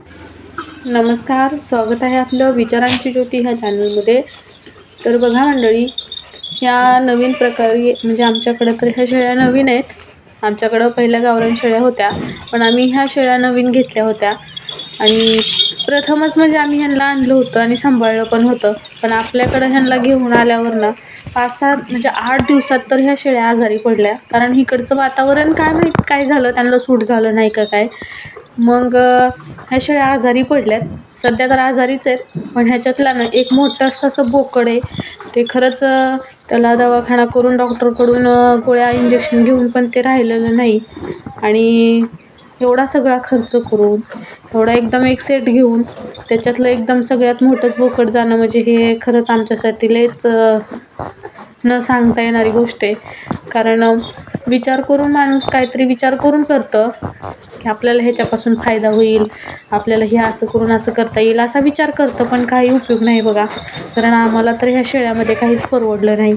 नमस्कार स्वागत आहे आपलं विचारांची ज्योती ह्या चॅनलमध्ये. तर बघा मंडळी ह्या नवीन प्रकारे म्हणजे आमच्याकडं तर ह्या शेळ्या नवीन आहेत. आमच्याकडं पहिल्या गावरान शेळ्या होत्या पण आम्ही ह्या शेळ्या नवीन घेतल्या होत्या. आणि प्रथमच म्हणजे आम्ही ह्यांना आणलं होतं आणि सांभाळलं पण होतं. पण आपल्याकडं ह्यांना घेऊन आल्यावर ना पाच सात म्हणजे आठ दिवसात तर ह्या शेळ्या आजारी पडल्या. कारण इकडचं वातावरण काय माहीत काय झालं त्यांना सूट झालं नाही का काय. मग ह्या शेळ्या आजारी पडल्यात. सध्या तर आजारीच आहेत. पण ह्याच्यातला ना एक मोठं असं असं बोकड आहे. ते खरंच त्याला दवाखाना करून डॉक्टरकडून गोळ्या इंजेक्शन घेऊन पण ते राहिलेलं नाही. आणि एवढा सगळा खर्च करून एवढा एकदम एक सेट घेऊन त्याच्यातलं एकदम सगळ्यात मोठंच बोकड जाणं म्हणजे हे खरंच आमच्यासाठी लयच न सांगता येणारी गोष्ट आहे. कारण विचार करून माणूस काहीतरी विचार करून करतं. की आपल्याला ह्याच्यापासून फायदा होईल आपल्याला हे असं करून असं करता येईल असा विचार करतं पण काही उपयोग नाही बघा. कारण आम्हाला तर ह्या शेळ्यामध्ये काहीच परवडलं नाही.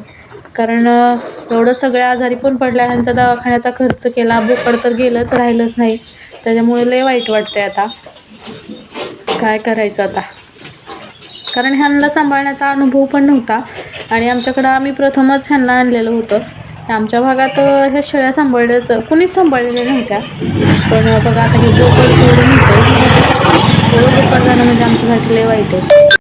कारण एवढं सगळ्या आजारी पण पडल्या ह्यांचा दवाखान्याचा खर्च केला बोकड तर गेलंच राहिलंच नाही. त्याच्यामुळे लय वाईट वाटते आता. काय करायचं आता? कारण ह्यांना सांभाळण्याचा अनुभव पण नव्हता. आणि आमच्याकडं आम्ही प्रथमच ह्यांना आणलेलं होतं. आमच्या भागात ह्या शेळ्या सांभाळल्याच कुणीच सांभाळलेल्या नव्हत्या. पण बघा आता हे बोकड केवढं मोठं आहे जाणं म्हणजे आमच्यासाठी लय वाईट आहे.